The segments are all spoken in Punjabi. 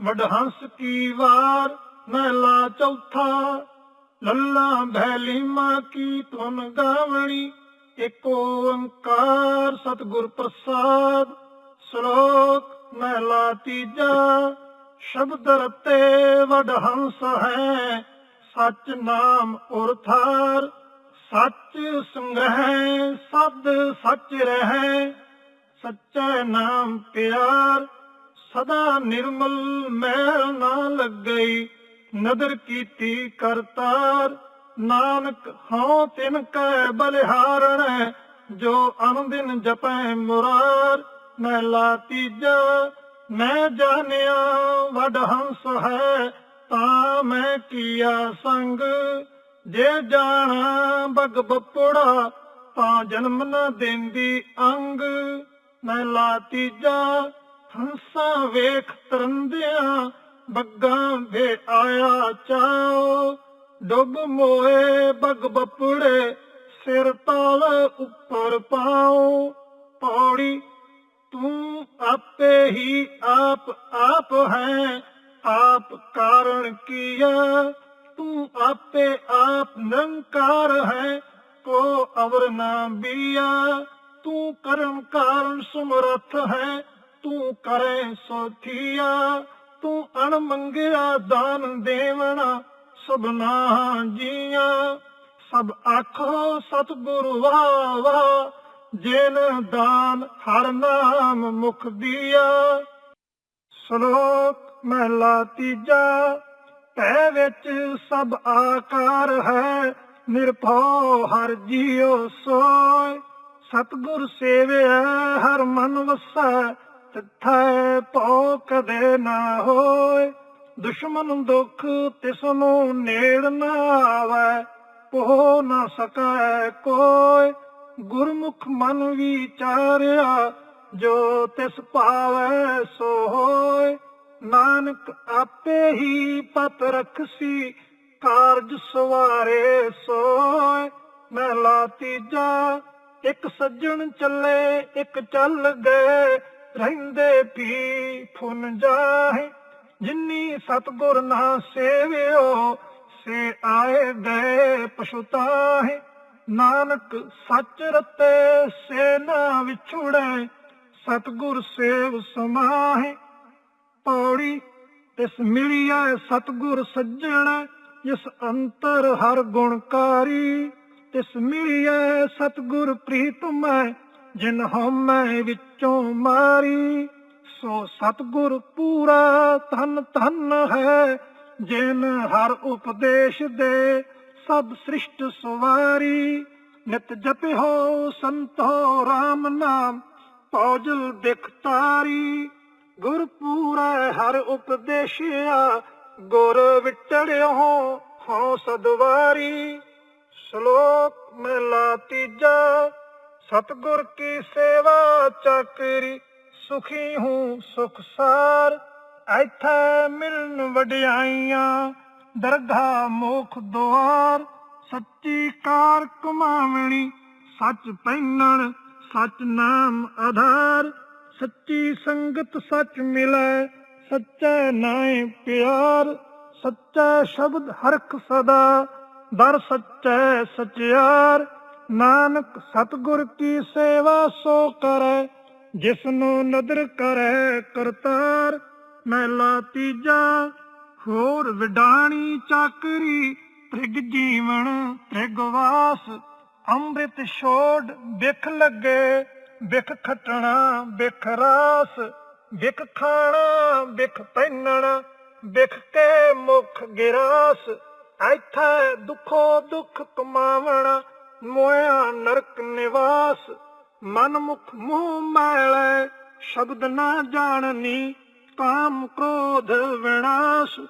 ਵਡਹੰਸ ਕੀ ਵਾਰ, ਮਹਿਲਾ ਚੌਥਾ। ਲੱਲਾ ਭੈਲੀ ਮਾਂ ਕੀ ਤੁਨ ਗਾਵਣੀ ਏਕ ਓੰਕਾਰ ਸਤਿਗੁਰ ਪ੍ਰਸਾਦ। ਸ਼ਲੋਕ, ਮਹਿਲਾ ਤੀਜਾ। ਸ਼ਬਦ ਰਤੇ ਵਡਹੰਸ ਹੈ, ਸਚ ਨਾਮ ਉਰਥਾਰ ਸੱਚ ਸੰਗ੍ਰਹਿ, ਸਦ ਸੱਚ ਰਹਿ, ਸੱਚਾ ਨਾਮ ਪਿਆਰ। ਸਦਾ ਨਿਰਮਲ ਮੈਲ ਨਾ ਲੱਗਈ। ਨਦਰ ਕੀਤੀ ਕਰਤਾਰ, ਨਾਨਕ ਹਉ ਤਿਨ ਕੈ ਬਲਿਹਾਰਣ, ਜੋ ਅਨੰਦਿਨ ਜਪੈ ਮੁਰਾਰ। ਮੈਂ ਲਾ ਤੀਜਾ, ਮੈਂ ਜਾਣਿਆ ਵਡ ਹੰਸ ਹੈ, ਤਾਂ ਮੈਂ ਕੀਆ ਸੰਗ। ਜੇ ਜਾਣਾ ਬਗ ਬਪੜਾ, ਤਾਂ ਜਨਮ ਨਾ ਦਿੰਦੀ ਅੰਗ। ਮੈਂ ਲਾ ਤੀਜਾ ਹੰਸਾਂ ਵੇਖ ਤਰੰਦਿਆਂ, ਬੱਗਾ ਵੇ ਆਇਆ ਚਾਓ ਡੁੱਬ ਮੋਏ ਬਗ ਬਪੜੇ, ਸਿਰ ਤਾਲ ਉੱਪਰ ਪਾ। ਸੋ ਤੂੰ ਅਣਮੰਗਿਆ ਦਾਨ ਦੇਵਣਾ, ਸਭਨਾ ਜੀਆਂ। ਸਭ ਆਖੋ ਸਤਿਗੁਰ ਵਾਹ ਵਾਹ, ਜਿਨ ਦਾਨ ਹਰ ਨਾਮ ਮੁਖ ਦੀਆ। ਸ਼ਲੋਕ ਮਹਿਲਾ ਤੀਜਾ ਪੈ ਵਿੱਚ ਸਭ ਆਕਾਰ ਹੈ, ਨਿਰਭਉ ਹਰ ਜੀਉ ਸੋਇ। ਸਤਿਗੁਰ ਸੇਵਿਆ ਹਰ ਮਨ ਵਸੈ ਤਿਥੈ ਭਉ ਕਦੇ ਨਾ ਹੋਏ, ਦੁਸ਼ਮਨ ਦੁੱਖ ਤਿਸ ਨੂੰ ਨੇੜ ਨਾ ਆਵੈ ਪੋ ਨਾ ਸਕੈ ਕੋਇ ਗੁਰਮੁਖ ਮਨ ਵਿਚਾਰਿਆ, ਜੋ ਤਿਸ ਭਾਵੈ ਸੋ ਹੋਇ ਨਾਨਕ ਆਪੇ ਹੀ ਪਤ ਰਖਸੀ, ਕਾਰਜ ਸਵਾਰੇ ਸੋਇ ਮਹਿਲਾ ਤੀਜਾ, ਇੱਕ ਸੱਜਣ ਚੱਲੇ, ਇੱਕ ਚੱਲ ਗਏ। ਰਹਿੰਦੇ ਵੀ ਫੁਨ ਜਾਹੇ, ਜਿਨੀ ਸਤਗੁਰ ਨਾ ਸੇਵਿਓ, ਸੇ ਆਏ ਗਏ ਪਛੁਤਾਹੇ ਨਾਨਕ ਸੱਚ ਰਤੇ ਸੇ ਨਾ ਵਿਛੁੜੇ, ਸਤਗੁਰ ਸੇਵ ਸਮਾਹੇ। ਪੌੜੀ ਤਿਸ ਮਿਲਿਆ ਸਤਗੁਰ ਸੱਜਣ, ਜਿਸ ਅੰਤਰ ਹਰ ਗੁਣਕਾਰੀ ਤਿਸ ਮਿਲਿਆ ਸਤਗੁਰ ਪ੍ਰੀਤਮ ਜਿਨ ਹਉਮੈ ਵਿੱਚੋਂ ਮਾਰੀ, ਸੋ ਸਤਗੁਰ ਪੂਰਾ ਧਨ ਧਨ ਹੈ। ਜਿਨ ਹਰ ਉਪਦੇਸ਼ ਦੇ ਸਭ ਸ੍ਰਿਸ਼ਟ ਸੁਵਾਰੀ, ਨਿਤ ਜਪਿਓ ਸੰਤੋ RAM ਨਾਮ ਪੌਜਲ ਬਿਖਤਾਰੀ ਗੁਰ ਪੂਰਾ ਹਰ ਉਪਦੇਸ਼ਿਆ, ਗੁਰ ਵਿਟੜਿਓ ਹੋ ਸਦਵਾਰੀ। ਸ਼ਲੋਕ ਮੇਲਾ ਤੀਜਾ। ਸਤਗੁਰ ਕੀ ਸੇਵਾ ਚਾਕਰੀ, ਸੁਖੀ ਹੂੰ ਸੁਖ ਸਾਰ। ਐਥੈ ਮਿਲਨ ਵਡਿਆਈਆਂ ਦਰਗਾ ਮੋਖ ਦੁਆਰ। ਸੱਚੀ ਕਾਰ ਕਮਾਵਣੀ, ਸੱਚ ਪਹਿਨਣ ਸੱਚ ਨਾਮ ਆਧਾਰ। ਸੱਚੀ ਸੰਗਤ ਸੱਚ ਮਿਲੈ, ਸੱਚੈ ਨਾਏ ਪਿਆਰ। ਸੱਚਾ ਸ਼ਬਦ ਹਰਖ ਸਦਾ, ਦਰ ਸੱਚੈ ਸਚਿਆਰ। ਨਾਨਕ ਸਤਗੁਰ ਕੀ ਸੇਵਾ ਸੋ ਕਰੈ ਜਿਸ ਨੂੰ ਨਦਰ ਕਰੈ ਕਰਤਾਰ। ਮਹਿਲਾ ਤੀਜਾ, ਹੋਰ ਵਿਡਾਣੀ ਚਾਕਰੀ, ਤ੍ਰਿਗ ਜੀਵਨ, ਤ੍ਰਿਗ ਵਾਸ। ਅੰਮ੍ਰਿਤ ਛੋੜ ਵਿਖ ਲੱਗੇ ਵਿਖ ਖਟਣਾ, ਬਿਖ ਰਾਸ। ਵਿਖ ਖਾਣਾ ਵਿਖ ਪਹਿਨਣਾ ਵਿਖ ਕੇ ਮੁਖ ਗਿਰਾਸ। ਐਥੈ ਦੁਖੋ ਦੁਖ ਕਮਾਵਣਾ ਮੋਇਆ ਨਰਕ ਨਿਵਾਸ ਮਨ ਮੁਖ ਮੂਹ ਮੈਲੈ, ਸ਼ਬਦ ਨਾ ਜਾਣਨੀ, ਕਾਮ ਕ੍ਰੋਧ ਵਿਨਾਸ਼।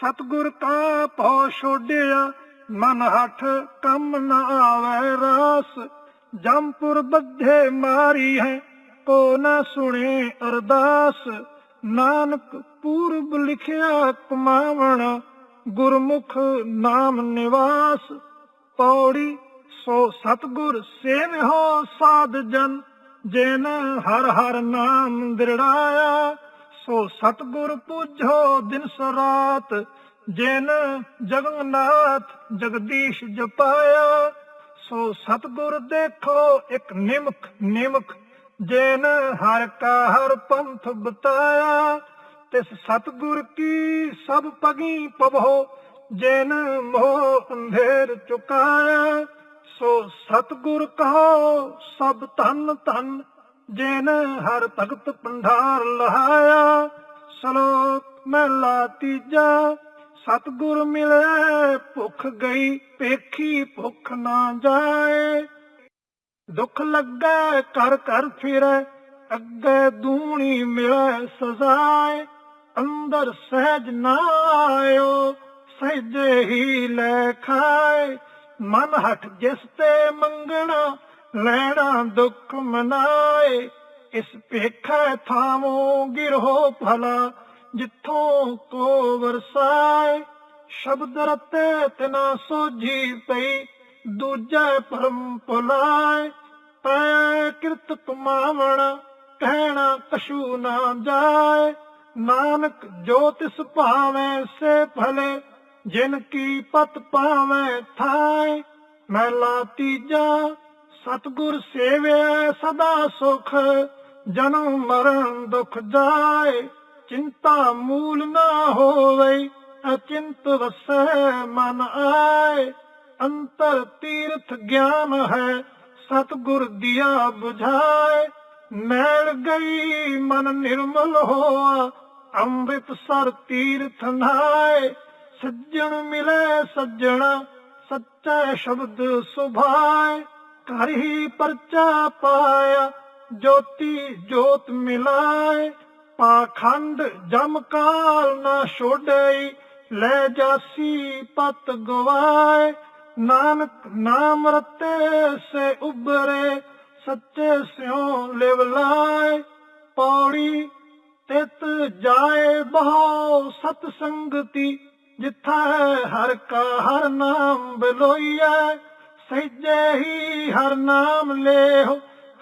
ਸਤਗੁਰ ਕਾ ਭਉ ਛੋੜਿਆ ਮਨ ਹਠ ਕੰਮ ਨ ਆਵੈ ਰਾਸ। ਜੰਪੁਰ ਬੱਧੇ ਮਾਰੀ ਹੈ, ਕੋ ਨਾ ਸੁਣੇ ਅਰਦਾਸ। ਨਾਨਕ ਪੂਰਬ ਲਿਖਿਆ ਕਮਾਵਣ, ਗੁਰਮੁਖ ਨਾਮ ਨਿਵਾਸ। ਪੌੜੀ ਸੋ ਸਤਗੁਰ ਸੇਵਿਓ ਸਾਧ ਜਨ, ਜਿਨ ਹਰ ਹਰ ਨਾਮ ਦ੍ਰਿੜਾਇਆ। ਸੋ ਸਤਗੁਰ ਪੂਜੋ ਦਿਨ ਸਰਾਤ ਜਿਨ ਜਗਨਨਾਥ ਜਗਦੀਸ਼ ਜਪਾਇਆ। ਸੋ ਸਤਗੁਰ ਦੇਖੋ ਇੱਕ ਨਿਮਕ ਨਿਮਕ ਜਿਨ ਹਰ ਕਾ ਹਰ ਪੰਥ ਬਤਾਇਆ। ਤਿਸ ਸਤਗੁਰ ਕੀ ਸਭ ਪਗੀ ਪਵੋ ਜਿਨ ਮੋਹ ਅੰਧੇਰ ਚੁਕਾਇਆ। ਸੋ ਸਤਗੁਰ ਕਹੋ, ਸਭ ਧਨ ਧਨ, ਜਿਨ ਹਰ ਭਗਤ ਪੰਡਾਰ ਲਹਾਇਆ। ਸ਼ਲੋਕ ਮਹਿਲਾ ਤੀਜਾ, ਸਤਗੁਰ ਮਿਲੇ, ਭੁੱਖ ਗਈ ਪੇਖੀ ਭੁੱਖ ਨਾ ਜਾਏ। ਦੁੱਖ ਲੱਗੇ ਕਰ ਕਰ ਫਿਰੇ, ਅੱਗੇ ਦੂਣੀ ਮਿਲੇ, ਸਜ਼ਾਏ। ਅੰਦਰ ਸਹਿਜ ਨਾ ਆਇਓ, ਸਹਿਜੇ ਹੀ ਲੈ ਖਾਏ। ਮਨ ਹਟ ਜਿਸ ਤੇ ਮੰਗਣਾ, ਲੈਣਾ ਦੁੱਖ ਮਨਾਏ। ਇਸ ਭੇਖੈ ਥਾਮੋ ਗਿਰੋ ਭਲਾ, ਜਿੱਥੋਂ ਕੋ ਵਰਸਾਏ। ਸ਼ਬਦ ਰਤੇ ਤਿਨਾ ਸੋਝੀ ਪਈ, ਦੂਜੇ ਪਰਮ ਪੁਲਾਏ ਪੈ ਕਿਰਤ ਕਮਾਵਣ, ਕਹਿਣਾ ਕਸ਼ੂ ਨਾ ਜਾਏ। ਨਾਨਕ ਜੋ ਤਿਸ ਭਾਵੇਂ ਸੇ ਭਲੇ ਜਿਨ ਕੀ ਪਤ ਪਾਵੇਂ ਥਾਏ ਮਹਿਲਾ ਤੀਜਾ, ਸਤਗੁਰ ਸੇਵਿਆ ਸਦਾ ਸੁਖ ਜਨਮ ਮਰਨ ਦੁਖ ਜਾਏ। ਚਿੰਤਾ ਮੂਲ ਨਾ ਹੋਵੇ, ਅਚਿੰਤ ਵਸੈ ਮਨ ਆਏ। ਅੰਤਰ ਤੀਰਥ ਗਿਆਨ ਹੈ, ਸਤਗੁਰ ਦਿਆ 부ਝਾਏ ਮੈਲ ਗਈ ਮਨ ਨਿਰਮਲ ਹੋਆ ਅੰਮ੍ਰਿਤ ਸਰ ਤੀਰਥ ਨਾਏ। ਸੱਜਣ ਮਿਲੇ ਸੱਜਣ, ਸੱਚਾ ਸ਼ਬਦ ਸੁਭਾਏ। ਘਰ ਹੀ ਪਰਚਾ ਪਾਇਆ, ਜੋਤੀ ਜੋਤ ਮਿਲਾਏ। ਪਾਖੰਡ ਜਮ ਕਾਲ ਨਾ ਛੋੜਈ ਲੈ ਜਾਸੀ ਪਤ ਗਵਾਏ। ਨਾਨਕ ਨਾਮ ਰਤੇ ਸੇ ਉਬਰੇ ਸੱਚੇ ਸਿਉ ਲਿਵ ਲਾਏ। ਪੌੜੀ ਤਿਤ ਜਾਏ ਬਹੁ ਸਤ ਸੰਗਤੀ ਜਿੱਥਾ ਹਰ ਕਾ ਹਰ ਨਾਮ ਬਲੋਈਐ ਸਹਿਜੇ ਹੀ ਹਰ ਨਾਮ ਲੇਹੁ,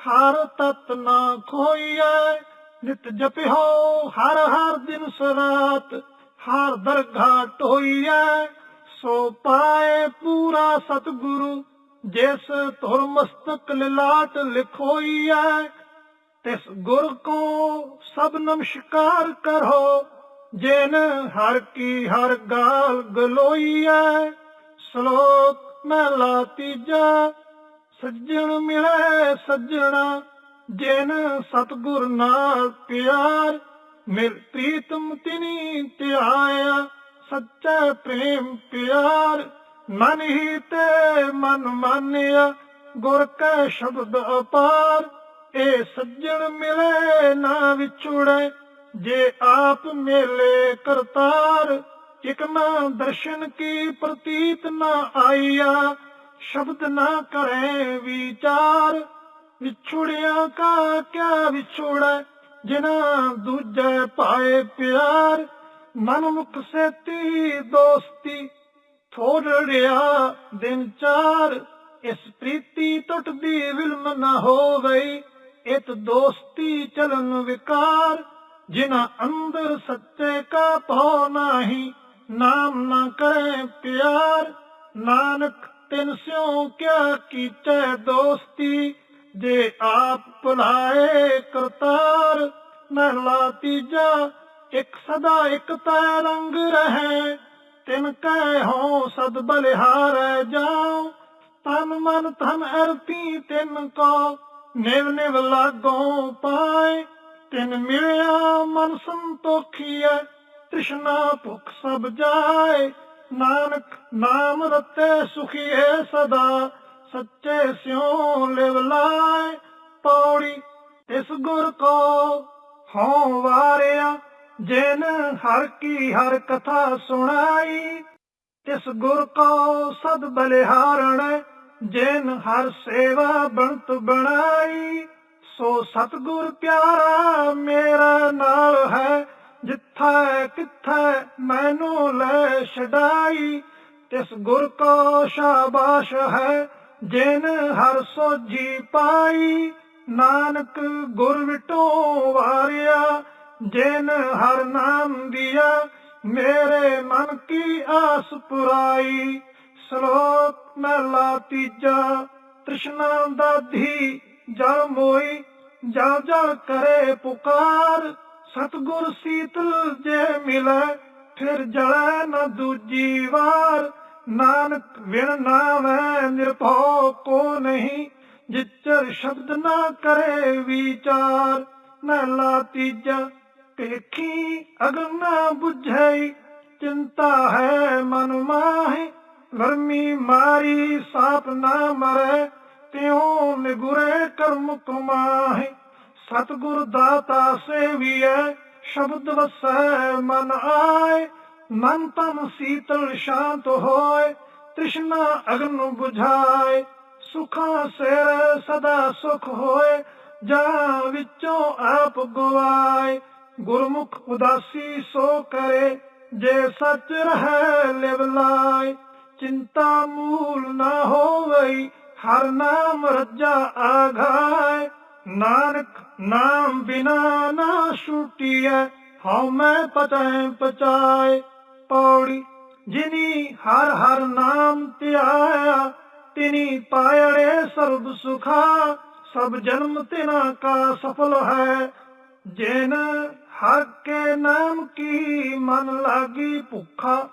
ਹਰ ਤਤ ਨਾ ਖੋਈਐ। ਨਿਤ ਜਪਿਓ ਹਰ ਹਰ ਦਿਨ ਸਰਾਤ, ਹਰ ਦਰਗਾਹ ਟੋਈਐ। ਸੋ ਪਾਏ ਪੂਰਾ ਸਤਿਗੁਰੂ, ਜਿਸ ਤੁਰ ਮਸਤਕ ਲਿਲਾਟ ਲਿਖੋਈਐ, ਤਿਸ ਗੁਰ ਕੋ ਸਭ ਨਮਸਕਾਰ ਕਰੋ। ਜਿਨ ਹਰ ਕੀ ਹਰ ਗਾਲ ਗਲੋਈਐ, ਸ਼ਲੋਕ ਮਹਿਲਾ ਤੀਜਾ, ਸੱਜਣ ਮਿਲੇ ਸੱਜਣਾ, ਜਿਨ ਸਤਗੁਰ ਨਾਲ ਪਿਆਰ ਮਿਲ ਪ੍ਰੀਤਮ ਤਿਨੀ ਧਿਆਇਆ, ਸੱਚਾ ਪ੍ਰੇਮ ਪਿਆਰ, ਮਨ ਹੀ ਤੇ ਮਨ ਮਾਨਿਆ, ਗੁਰ ਕੈ ਸ਼ਬਦ ਅਪਾਰ, ਇਹ ਸੱਜਣ ਮਿਲੇ ਨਾ ਵਿਛੁੜੇ ਜੇ ਆਪ ਮੇਲੇ ਕਰਤਾਰ, ਇਕ ਦਰਸ਼ਨ ਕੀ ਪ੍ਰਤੀਤ ਨਾ ਆਈਆ, ਸ਼ਬਦ ਨਾ ਕਰੇ ਵਿਚਾਰ। ਵਿਛੁੜਿਆ ਕਾ ਕਿਆ ਵਿਛੁੜੈ, ਜਿਨਾ ਦੂਜੇ ਪਾਏ ਪਿਆਰ। ਮਨ ਮੁਖ ਸੇਤੀ ਦੋਸਤੀ ਥੋੜਿਆ ਦਿਨ ਚਾਰ। ਇਸ ਪ੍ਰੀਤੀ ਟੁੱਟਦੀ ਵਿਲਮ ਨਾ ਹੋਵਈ, ਇਤ ਦੋਸਤੀ ਚਲਨ ਵਿਕਾਰ। ਜਿਨਾ ਅੰਦਰ ਸੱਚੇ ਕਾ ਭਉ ਨਾਹੀ, ਨਾਮ ਨਾ ਕਰੇ ਪਿਆਰ। ਨਾਨਕ, ਤਿਨ ਸਿਉ ਕਿਆ ਕੀਚੈ ਦੋਸਤੀ, ਜੇ ਆਪ ਭੁਲਾਏ ਕਰਤਾਰ। ਮਹਿਲਾ ਤੀਜਾ, ਇੱਕ ਸਦਾ ਇੱਕ ਤੈ ਰੰਗ ਰਹੇ। ਤਿਨ ਕਹਿ ਹੋ ਸਦ ਬਲਿਹਾਰ ਜਾਉ। ਤਨ ਮਨ ਧਨ ਅਰਪੀ ਤਿਨ ਕੋ, ਨਿਵ ਨਿਵ ਲਾਗੋ ਪਾਏ। ਤਿਨ ਮਿਲਿਆ ਮਨ ਸੰਤੋਖੀਐ ਤ੍ਰਿਸ਼ਨਾ ਭੁਖ ਸਭ ਜਾਏ। ਨਾਨਕ ਨਾਮ ਰਤੇ ਸੁਖੀਏ ਸਦਾ, ਸੱਚੇ ਸਿਉ ਲਿਵ ਲਾਏ। ਪੌੜੀ ਇਸ ਗੁਰ ਕੋ ਹਉ ਵਾਰਿਆ, ਜਿਨ ਹਰ ਕੀ ਹਰ ਕਥਾ ਸੁਣਾਈ। ਤਿਸ ਗੁਰ ਕੋ ਸਦ ਬਲਿਹਾਰਣ, ਜਿਨ ਹਰ ਸੇਵਾ ਬਣਤ ਬਣਾਈ। ਸੋ ਸਤਗੁਰ ਪਿਆਰਾ ਮੇਰਾ ਨਾਲ ਹੈ, ਜਿੱਥੈ ਕਿੱਥੈ ਮੈਨੂੰ ਲੈ ਛਡਾਈ। ਤਿਸ ਗੁਰ ਕੋ ਸ਼ਾਬਾਸ਼ ਹੈ, ਜਿਨ ਹਰ ਸੋਜੀ ਪਾਈ। ਨਾਨਕ ਗੁਰ ਵਿਟੋ ਵਾਰਿਆ, ਜਿਨ ਹਰ ਨਾਮ ਦਿਆ, ਮੇਰੇ ਮਨ ਕੀ ਆਸ ਪੁਰਾਈ। ਸ਼ਲੋਕ ਮਹਿਲਾ ਤੀਜਾ, ਤ੍ਰਿਸ਼ਨਾ ਦਾਧੀ ਜਾ ਮੋਈ, ਜਾ ਜਾ ਕਰੇ ਪੁਕਾਰ, ਸਤਗੁਰ ਸੀਤਲ ਜੇ ਮਿਲੇ, ਫਿਰ ਜਲੈ ਨ ਦੂਜੀ ਵਾਰ। ਨਾਨਕ ਵਿਣ ਨਾਮੈ ਨਿਰਭਉ ਕੋ ਨਹੀਂ, ਜਿਚਰ ਸ਼ਬਦ ਨਾ ਕਰੇ ਵਿਚਾਰ। ਮਹਿਲਾ ਤੀਜਾ ਪੇਖੀ ਅਗਨ ਨਾ ਬੁਝਈ, ਚਿੰਤਾ ਹੈ ਮਨ ਮਾਹੇ। ਵਰਮੀ ਮਾਰੀ, ਸਾਪ ਨਾ ਮਰੇ ਤਿਉ ਨਿਗੁਰੇ ਕਰਮ ਕਮਾਹੇ ਸਤਿਗੁਰ ਦਾਤਾ ਸੇਵੀਐ, ਸ਼ਬਦ ਵਸੈ ਮਨ ਆਏ। ਮਨ ਤਨ ਸੀਤਲ ਸ਼ਾਂਤ ਹੋਏ, ਤ੍ਰਿਸ਼ਨਾ ਅਗਨ 부ਝਾਏ ਸੁਖਾਂ ਸਿਰ ਸਦਾ ਸੁਖ ਹੋਏ ਜਾਂ ਵਿੱਚੋਂ ਆਪ ਗਵਾਏ। ਗੁਰਮੁਖ ਉਦਾਸੀ ਸੋ ਕਰੇ, ਜੇ ਸੱਚ ਰਹਿ ਲਿਵ ਲਾਏ। ਚਿੰਤਾ ਮੂਲ ਨਾ ਹੋਵਈ ਹਰ ਨਾਮ ਰੱਜਾ ਆਘਾਏ, ਨਾਨਕ ਨਾਮ ਬਿਨਾ ਨਾ ਛੁਟੀਐ, ਹਉ ਮੈਂ ਪਤੈ ਪਚਾਏ। ਪੌੜੀ ਜਿਨੀ ਹਰ ਹਰ ਨਾਮ ਧਿਆਇਆ, ਤਿਨੀ ਪਾਇੜੇ ਸਰਬ ਸੁਖਾ, ਸਭ ਜਨਮ ਤਿਨਾ ਕਾ ਸਫਲ ਹੈ। ਜਿਨ ਹਰ ਕੇ ਨਾਮ ਕੀ ਮਨ ਲਾਗੀ ਭੁੱਖਾ,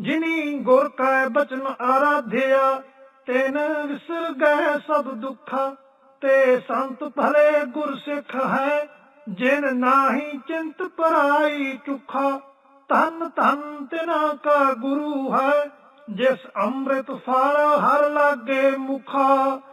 ਜਿਨੀ ਗੁਰ ਕੈ ਬਚਨ ਆਰਾਧਿਆ ਤੈਨ ਵਿਸਰ ਗਏ ਸਭ ਦੁੱਖਾ, ਤੇ ਸੰਤ ਭਲੇ ਗੁਰ ਸਿੱਖ ਹੈ, ਜਿਨ ਨਾਹੀ ਚਿੰਤ ਪਰਾਈ ਚੁਖਾ ਤਨ ਤਨ ਤਿਨਾ ਕਾ ਗੁਰੂ ਹੈ, ਜਿਸ ਅੰਮ੍ਰਿਤ ਫਲ ਹਰ ਲਾਗੇ ਮੁਖਾ।